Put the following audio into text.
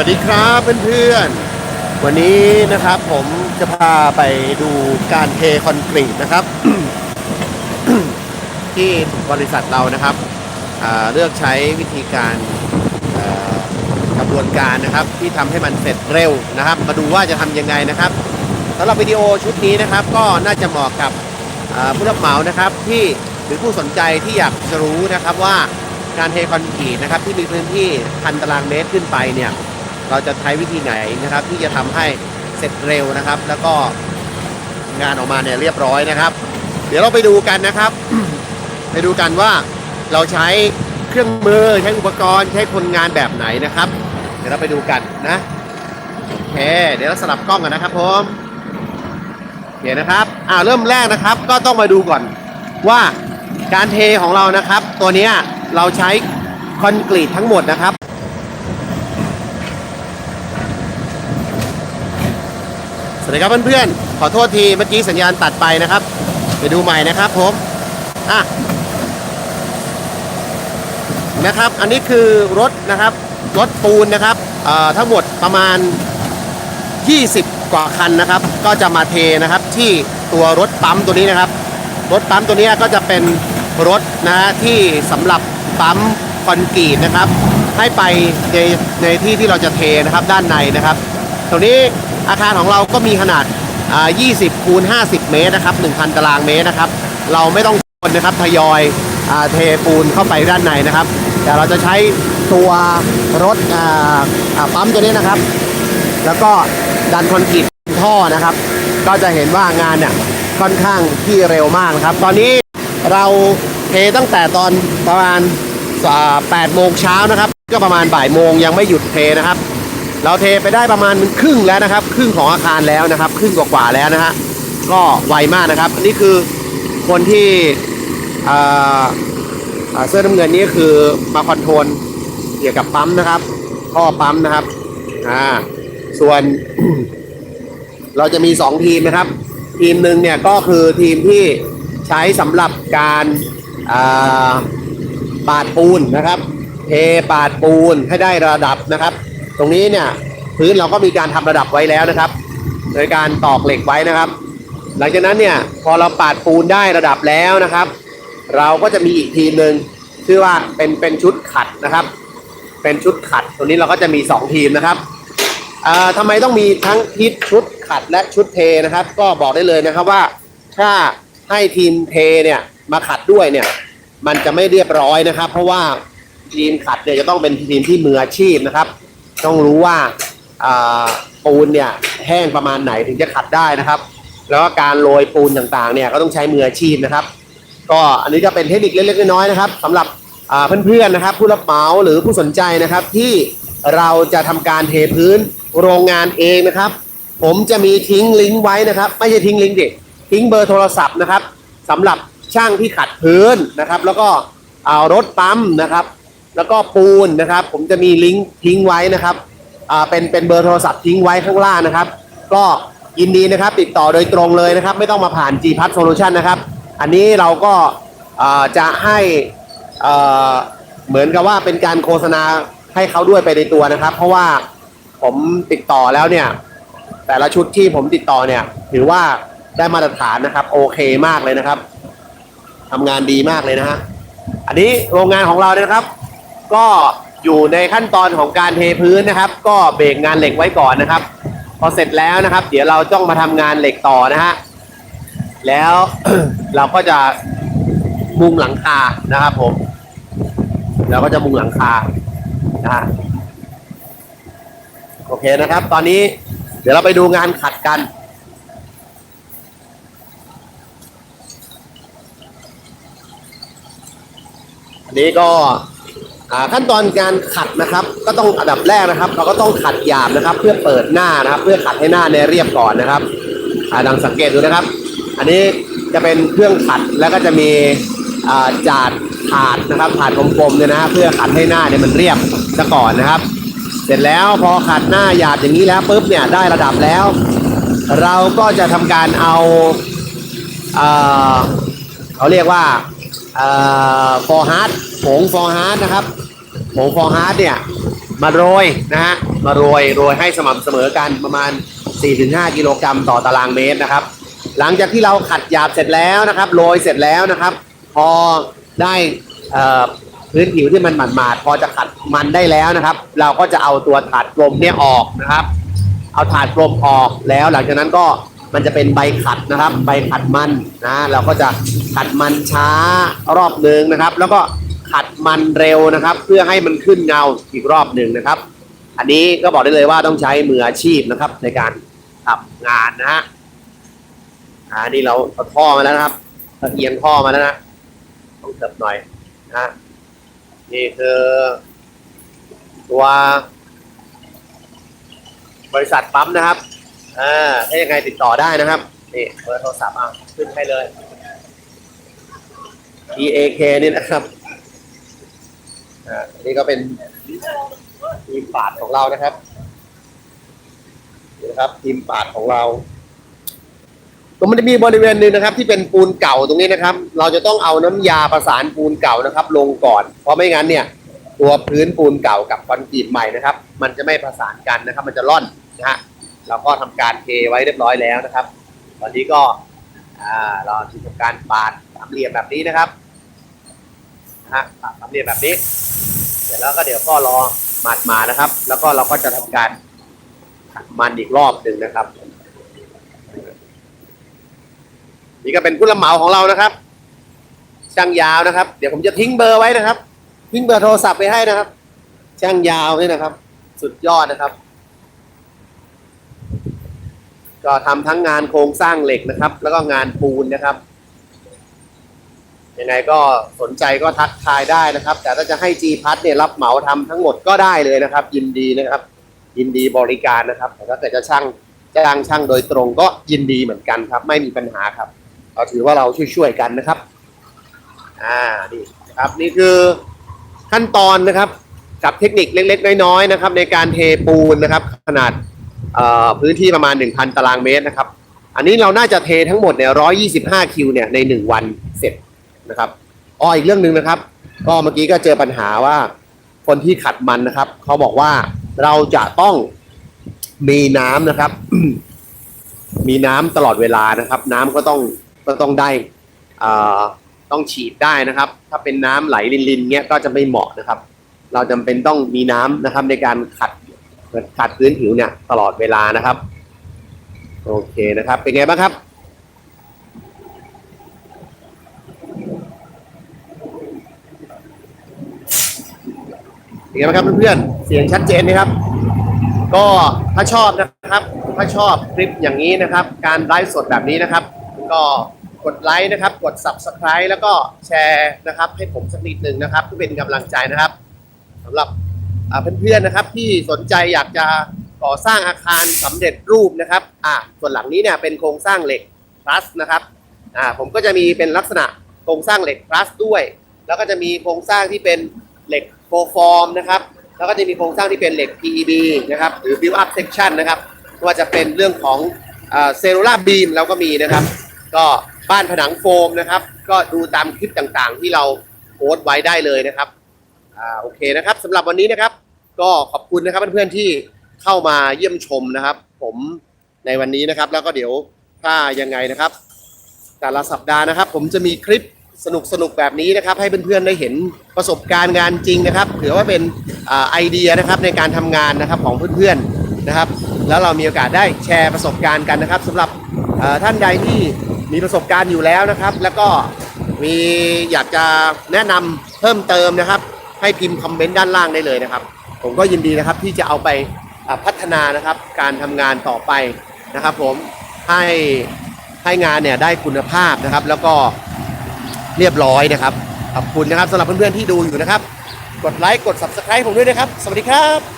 วัสดีครับเพื่อนๆ วันนี้นะครับผมจะพาไปดูการเทคอนกรีตนะครับ ที่บริษัทเรานะครับอ่าเลือกใช้วิธีการอ่ากระบวนการนะครับ ที่ทำให้มันเสร็จเร็วนะครับ มาดูว่าจะทำยังไงนะครับสำหรับวิดีโอชุดนี้นะครับ ก็น่าจะเหมาะกับอ่าผู้รับเหมานะครับที่หรือผู้สนใจที่อยากจะรู้นะครับว่าการเทคอนกรีตนะครับที่มีพื้นที่พันตารางเมตรขึ้นไปเนี่ย เราจะใช้วิธีไหนนะครับ ที่จะทำให้เสร็จเร็วนะครับ แล้วก็งานออกมาเนี่ยเรียบร้อยนะครับ เดี๋ยวเราไปดูกันนะครับ ไปดูกันว่าเราใช้เครื่องมือใช้อุปกรณ์ใช้คนงานแบบไหนนะครับ เดี๋ยวเราไปดูกันนะโอเคเดี๋ยวเราสลับกล้องกันนะครับผมโอเคนะครับอ่าเริ่มแรกนะครับ ก็ต้องมาดูก่อนว่าการเทของเรานะครับ ตัวนี้เราใช้คอนกรีตทั้งหมดนะครับ ส วัสดีครับเพื่อนๆ ขอโทษทีเมื่อกี้สัญญาณตัดไปนะครับ ไปดูใหม่นะครับผม อะ นะครับ อันนี้คือรถนะครับ รถปูนนะครับเอ่อทั้งหมดประมาณ 20 กว่าคันนะครับ ก็จะมาเทนะครับที่ตัวรถปั๊มตัวนี้นะครับ รถปั๊มตัวนี้ก็จะเป็นรถนะฮะที่สำหรับปั๊มคอนกรีตนะครับ ให้ไปในในที่ที่เราจะเทนะครับด้านในนะครับ ตรงนี้ อาคารของเราก็มีขนาด 20 คูณ 50 เมตรนะครับ 1,000 ตารางเมตรนะครับ เราไม่ต้องคนนะครับทยอยอเทปูนเข้าไปด้านในนะครับ แต่เราจะใช้ตัวรถปั๊มตัวนี้นะครับ แล้วก็ดันคอนกรีตท่อนะครับ ก็จะเห็นว่างานเนี่ยค่อนข้างที่เร็วมากนะครับ ตอนนี้เราเทตั้งแต่ตอนประมาณ8โมงเช้านะครับ ก็ประมาณบ่ายโมงยังไม่หยุดเทนะครับ เราเทไปได้ประมาณครึ่งแล้วนะครับ ครึ่งของอาคารแล้วนะครับ ครึ่งกว่าๆแล้วนะฮะก็ไวมากนะครับอันนี้คือคนที่เสื้อน้ำเงินนี่คือมาคอนโทรลเกี่ยวกับปั๊มนะครับท่อปั๊มนะครับอ่าส่วนเราจะมี 2 ทีมนะครับ ทีมหนึ่งเนี่ยก็คือทีมที่ใช้สำหรับการาปาดปูนนะครับ เทปาดปูนให้ได้ระดับนะครับ ตรงนี้เนี่ยพื้นเราก็มีการทำระดับไว้แล้วนะครับ โดยการตอกเหล็กไว้นะครับ หลังจากนั้นเนี่ยพอเราปาดปูนได้ระดับแล้วนะครับ เราก็จะมีอีกทีมหนึ่งชื่อว่าเป็นเป็นชุดขัดนะครับ เป็นชุดขัดตัวนี้เราก็จะมี 2 ทีมนะครับอ่าทำไมต้องมีทั้งทิศชุดขัดและชุดเทนะครับ ก็บอกได้เลยนะครับว่าถ้าให้ทีมเทเนี่ยมาขัดด้วยเนี่ยมันจะไม่เรียบร้อยนะครับ เพราะว่าทีมขัดเนี่ยจะต้องเป็นทีมที่มืออาชีพนะครับ ต้องรู้ว่าปูนเนี่ยแห้งประมาณไหนถึงจะขัดได้นะครับ แล้วก็การโรยปูนต่างๆเนี่ยก็ต้องใช้มืออาชีพนะครับ ก็อันนี้ก็เป็นเทคนิคเล็กๆน้อยๆนะครับสำหรับเพื่อนๆนะครับ ผู้รับเหมาหรือผู้สนใจนะครับที่เราจะทำการเทพื้นโรงงานเองนะครับ ผมจะมีทิ้งลิงก์ไว้นะครับ ไม่ใช่ทิ้งลิงก์ดิทิ้งเบอร์โทรศัพท์นะครับสำหรับช่างที่ขัดพื้นนะครับ แล้วก็เอารถปั๊มนะครับ แล้วก็ปูนนะครับ ผมจะมีลิงก์ทิ้งไว้นะครับอ่าเป็นเป็นเบอร์โทรศัพท์ทิ้งไว้ข้างล่างนะครับ ก็ยินดีนะครับ ติดต่อโดยตรงเลยนะครับ ไม่ต้องมาผ่าน G p a s Solution นะครับ อันนี้เราก็อ่าจะให้เอ่อเหมือนกับว่าเป็นการโฆษณาให้เขาด้วยไปในตัวนะครับ เพราะว่าผมติดต่อแล้วเนี่ย แต่ละชุดที่ผมติดต่อเนี่ย ถือว่าได้มาตรฐานนะครับ โอเคมากเลยนะครับทำงานดีมากเลยนะฮะอันนี้โรงงานของเราเนี่ยนะครับ ก็อยู่ในขั้นตอนของการเทพื้นนะครับ ก็เบรกงานเหล็กไว้ก่อนนะครับ พอเสร็จแล้วนะครับ เดี๋ยวเราต้องมาทำงานเหล็กต่อนะฮะแล้วเราก็จะมุงหลังคานะครับผมเราก็จะมุงหลังคานะฮะโอเคนะครับ ตอนนี้เดี๋ยวเราไปดูงานขัดกันอันนี้ก็ ขั้นตอนการขัดนะครับ ก็ต้องอันดับแรกนะครับ เราก็ต้องขัดหยาบนะครับ เพื่อเปิดหน้านะครับ เพื่อขัดให้หน้าเนี่ยเรียบก่อนนะครับดังสังเกตดูนะครับ อันนี้จะเป็นเครื่องขัดแล้วก็จะมีจาดถาดนะครับถาดกลมๆเนี่ยนะเพื่อขัดให้หน้าเนี่ยมันเรียบซะก่อนนะครับ เสร็จแล้วพอขัดหน้าหยาบอย่างนี้แล้วปุ๊บเนี่ยได้ระดับแล้ว เราก็จะทำการเอาเขาเรียกว่า ฟอร์ฮาร์ดผงฟอร์ฮาร์ดนะครับผงฟอร์ฮาร์ดเนี่ยมาโรยนะฮะมาโรยโรยให้สม่ำเสมอกันประมาณ 4-5 กิโลกรัมต่อตารางเมตรนะครับ หลังจากที่เราขัดหยาบเสร็จแล้วนะครับโรยเสร็จแล้วนะครับ พอได้พื้นผิวที่มันหมาดๆพอจะขัดมันได้แล้วนะครับ เราก็จะเอาตัวถาดกลมเนี่ยออกนะครับ เอาถาดกลมออกแล้วหลังจากนั้นก็ มันจะเป็นใบขัดนะครับ ใบขัดมันนะเราก็จะขัดมันช้ารอบหนึ่งนะครับ แล้วก็ขัดมันเร็วนะครับ เพื่อให้มันขึ้นเงาอีกรอบหนึ่งนะครับ อันนี้ก็บอกได้เลยว่าต้องใช้มืออาชีพนะครับ ในการทำงานนะฮะอ่านี่เราเอาท่อมาแล้วนะครับเราเอียงท่อมาแล้วนะต้องเติบหน่อยนะนี่คือตัวบริษัทปั๊มนะครับ อ่าถ้ายังไงติดต่อได้นะครับนี่เบอร์โทรศัพท์อะขึ้นให้เลย T A K นี่นะครับอ่าอันนี้ก็เป็นทีมปาดของเรานะครับนี่นะครับทีมปาดของเราตรงมันจะมีบริเวณหนึ่งนะครับ ที่เป็นปูนเก่าตรงนี้นะครับ เราจะต้องเอาน้ำยาประสานปูนเก่านะครับ ลงก่อน เพราะไม่งั้นเนี่ย ตัวพื้นปูนเก่ากับคอนกรีตใหม่นะครับ มันจะไม่ประสานกันนะครับ มันจะล่อนนะฮะ เราก็ทำการเทไว้เรียบร้อยแล้วนะครับ ตอนนี้ก็อ่าเราทำการปาดสามเหลี่ยมแบบนี้นะครับนะฮะปาดสามเหลี่ยมแบบนี้ เสร็จแล้วก็เดี๋ยวก็รอหมาดมานะครับ แล้วก็เราก็จะทำการขัดมันอีกรอบหนึ่งนะครับ นี่ก็เป็นผู้รับเหมาของเรานะครับช่างยาวนะครับ เดี๋ยวผมจะทิ้งเบอร์ไว้นะครับ ทิ้งเบอร์โทรศัพท์ไปให้นะครับ ช่างยาวนี่นะครับ สุดยอดนะครับ ก็ทำทั้งงานโครงสร้างเหล็กนะครับ แล้วก็งานปูนนะครับยังไงก็สนใจก็ทักทายได้นะครับ แต่ถ้าจะให้ G พัทเนี่ยรับเหมาทำทั้งหมดก็ได้เลยนะครับ ยินดีนะครับ ยินดีบริการนะครับแต่ถ้าเกิดจะช่างจ้างช่างโดยตรงก็ยินดีเหมือนกันครับ ไม่มีปัญหาครับเราถือว่าเราช่วยๆกันนะครับ อ่านี่นะครับนี่คือขั้นตอนนะครับ กับเทคนิคเล็กๆน้อยๆนะครับ ในการเทปูนนะครับ ขนาด พื้นที่ประมาณ 1,000 ตารางเมตรนะครับ อันนี้เราน่าจะเททั้งหมดเนี่ย125 คิวเนี่ยใน 1 วันเสร็จนะครับอ๋ออีกเรื่องหนึ่งนะครับ ก็เมื่อกี้ก็เจอปัญหาว่าคนที่ขัดมันนะครับ เขาบอกว่าเราจะต้องมีน้ำนะครับ มีน้ำตลอดเวลานะครับ น้ำก็ต้องก็ต้องได้อ่าต้องฉีดได้นะครับ ถ้าเป็นน้ำไหลลินๆเงี้ยก็จะไม่เหมาะนะครับ เราจำเป็นต้องมีน้ำนะครับในการขัด ขัดพื้นผิวเนี่ยตลอดเวลานะครับ โอเคนะครับ เป็นไงบ้างครับ เป็นไงบ้างครับเพื่อนๆเสียงชัดเจนไหมครับ ก็ถ้าชอบนะครับ ถ้าชอบคลิปอย่างนี้นะครับ การไลฟ์สดแบบนี้นะครับ ก็กดไลค์นะครับ กด subscribe แล้วก็แชร์นะครับ ให้ผมสักนิดหนึ่งนะครับเพื่อเป็นกำลังใจนะครับสำหรับ เพื่อนๆนะครับ ที่สนใจอยากจะก่อสร้างอาคารสำเร็จรูปนะครับอ่าส่วนหลังนี้เนี่ยเป็นโครงสร้างเหล็กพลัสนะครับอ่าผมก็จะมีเป็นลักษณะโครงสร้างเหล็กพลัสด้วย แล้วก็จะมีโครงสร้างที่เป็นเหล็กโฟฟอร์มนะครับแล้วก็จะมีโครงสร้างที่เป็นเหล็ก PEB นะครับหรือ build up section นะครับว่าจะเป็นเรื่องของเซลลูล่าบีมเราก็มีนะครับ ก็บ้านผนังโฟมนะครับ ก็ดูตามคลิปต่างๆ ที่เราโพสต์ไว้ได้เลยนะครับอ่าโอเคนะครับสำหรับวันนี้นะครับ ก็ขอบคุณนะครับเพื่อนๆที่เข้ามาเยี่ยมชมนะครับ ผมในวันนี้นะครับ แล้วก็เดี๋ยวถ้ายังไงนะครับ แต่ละสัปดาห์นะครับ ผมจะมีคลิปสนุกสนุกแบบนี้นะครับ ให้เพื่อนๆได้เห็นประสบการณ์งานจริงนะครับถือว่าเป็นอไอเดียนะครับในการทำงานนะครับของเพื่อนๆนะครับ แล้วเรามีโอกาสได้แชร์ประสบการณ์กันนะครับสำหรับท่านใดที่มีประสบการณ์อยู่แล้วนะครับ แล้วก็มีอยากจะแนะนำเพิ่มเติมนะครับ ให้พิมพ์คอมเมนต์ด้านล่างได้เลยนะครับ ผมก็ยินดีนะครับที่จะเอาไปพัฒนานะครับการทำงานต่อไปนะครับ ผมให้ให้งานเนี่ยได้คุณภาพนะครับ แล้วก็เรียบร้อยนะครับขอบคุณนะครับสำหรับเพื่อนๆที่ดูอยู่นะครับ กดไลค์กด subscribe ผมด้วยนะครับ สวัสดีครับ